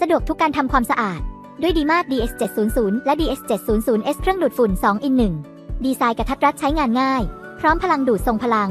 สะดวกทุกการทำความสะอาด ด้วยดีมาก DS 700และ DS 700S เครื่องดูดฝุ่น 2 in 1 ดีไซน์กระทัดรัดใช้งานง่าย พร้อมพลังดูดทรงพลัง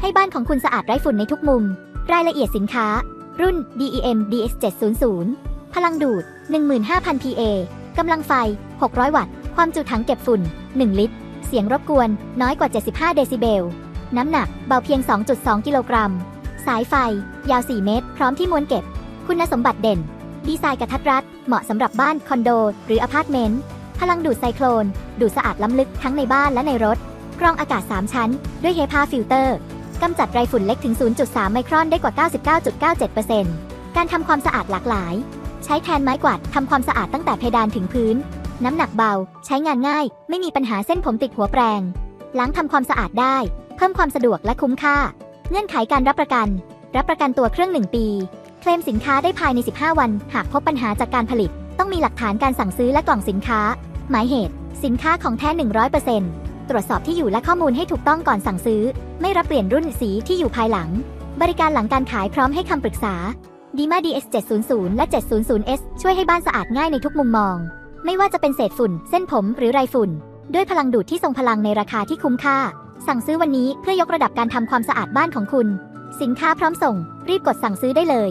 ให้บ้านของคุณสะอาดไร้ฝุ่นในทุกมุม รายละเอียดสินค้า รุ่น DEM DS 700พลังดูด 15,000 PA กำลังไฟ 600 วัตต์ ความจุถังเก็บฝุ่น 1 ลิตร เสียงรบกวน น้อยกว่า 75 เดซิเบล น้ำหนัก เบาเพียง 2.2 กิโลกรัม สายไฟ ยาว 4 เมตร พร้อมที่ม้วนเก็บ คุณสมบัติเด่น ดีไซน์กระทัดรัด เหมาะสำหรับบ้านคอนโด หรืออพาร์ตเมนต์ พลังดูดไซโคลน ดูดสะอาดล้ำลึกทั้งในบ้านและในรถ กรองอากาศ 3 ชั้น ด้วยเฮปาฟิลเตอร์กำจัดไรฝุ่นเล็กถึง 0.3 ไมครอนได้กว่า 99.97%การทำความสะอาดหลากหลาย ใช้แทนไม้กวาดทำความสะอาดตั้งแต่เพดานถึงพื้น น้ำหนักเบา ใช้งานง่าย ไม่มีปัญหาเส้นผมติดหัวแปรงล้างทำความสะอาดได้ เพิ่มความสะดวกและคุ้มค่า เงื่อนไขการรับประกัน รับประกันตัวเครื่อง 1 ปี เคลมสินค้าได้ภายใน 15 วัน หากพบปัญหาจากการผลิต ต้องมีหลักฐานการสั่งซื้อและกล่องสินค้า หมายเหตุ สินค้าของแท้ 100%ตรวจสอบที่อยู่และข้อมูลให้ถูกต้องก่อนสั่งซื้อ ไม่รับเปลี่ยนรุ่นสีที่อยู่ภายหลัง บริการหลังการขายพร้อมให้คำปรึกษาดีมา DS 700 และ 700S ช่วยให้บ้านสะอาดง่ายในทุกมุมมอง ไม่ว่าจะเป็นเศษฝุ่น เส้นผมหรือไรฝุ่น ด้วยพลังดูดที่ทรงพลังในราคาที่คุ้มค่า สั่งซื้อวันนี้เพื่อยกระดับการทำความสะอาดบ้านของคุณ สินค้าพร้อมส่ง รีบกดสั่งซื้อได้เลย